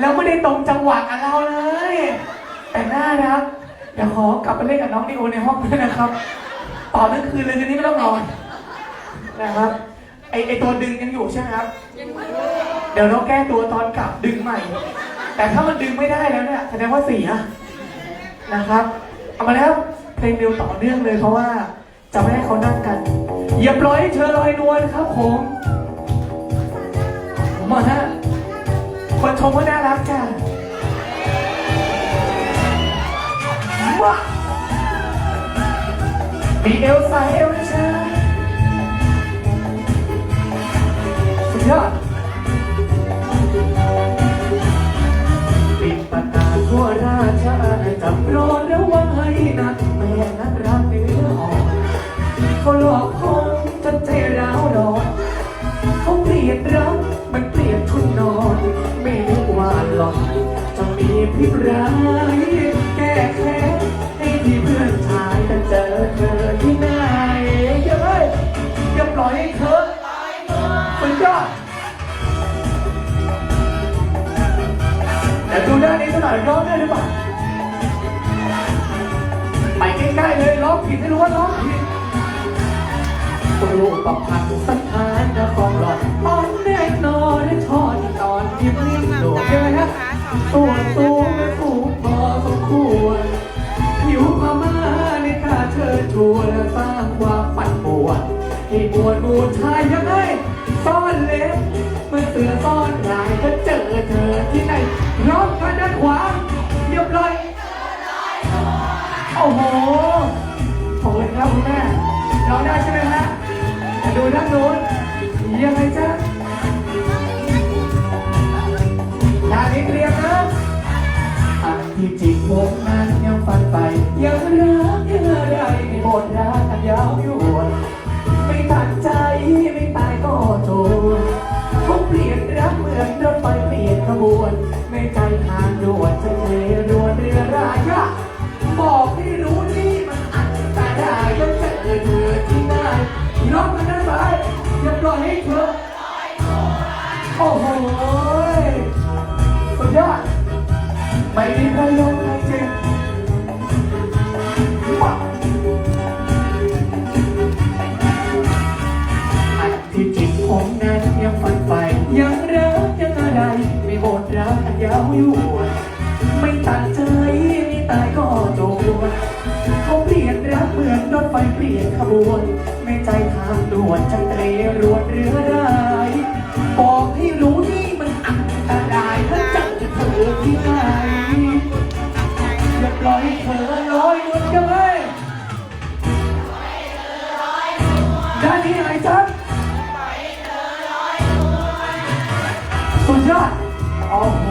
แล้วไม่ได้ตรงจังหวะกับเราเลย แต่น่ารักเดี๋ยวขอกลับไปเล่นกับน้องนิโอในห้องด้วยนะครับ ต่อทั้งคืนเลยคืนนี้ไม่ต้องนอนนะครับไอไอตัวดึงยังอยู่ใช่ไหมครับเดี๋ยวเราแก้ตัวตอนกลับดึงใหม่ แต่ถ้ามันดึงไม่ได้แล้วเนี่ยแสดงว่าเสียนะครับ เอามาแล้วเพลงเร็วต่อเนื่องเลยเพราะว่าจะไม่ให้เขานั่งกันเหยียบร้อยเธอลอยนวลครับผมมาฮะคนชมว่าน่ารักจ้ะ มีเอลใส่เอลนะจ๊ะสุดยอดปิดประกาทั่วราชอาณาจักรรอระวังให้นะแม่นักรักเนื้ออ่อนเขาหลอกคนจนใจร้าวร้อนเขาเกลียดรักมันเกลียดทุนนอน ไม่นึกว่าหลอกจะมีพิษร้าย ปล่อยให้เธอสุดยอดแต่ดูด้านนี้สักหน่อยร้องได้หรือเปล่าไปใกล้ๆเลยร้องผิดให้รู้ว่าร้องผิดโอ้ประพันธ์สถานนะฟองหลอดตอนแน่นอนและชอนตอนที่ปลิ้นโดดใช่ไหมฮะตัวสูง ให้บวชบูชายยังไงซ่อนเล็บเมื่อเสือซ่อนลายก็เจอเธอที่ไหนร้องกันด้านขวาเรียบร้อยโอ้โหขอบคุณครับคุณแม่ร้องได้ใช่ไหมฮะดูด้านโน้นยังไงจ๊ะางด่วนจะเทรวนเรือรายะบอกให้รู้ที่มันอันตรายแล้วจะเจอเธอที่ไหนร้องกันด้นซ้ายอย่าปล่อยให้เธอโอ้โหสุดยอดไม่มีใครยอมใครจริงว้าวอันที่จริงผมนั้นยังฝันใฝ่ยังรักยังอะไรไม่หมดรักอันยาวอยู่ ตายก็โจรเขาเปลี่ยนรักเหมือนรถไฟเปลี่ยนขบวน ไม่ใจทางด่วนจะเตรรวนเรือได้บอกให้รู้นี่มันอันตรายถ้าเจอเธอที่ไหนอย่าปล่อยเธอลอยนวลกันเลยด้านนี้ยังไงจ๊ะสุดยอดโอ้โห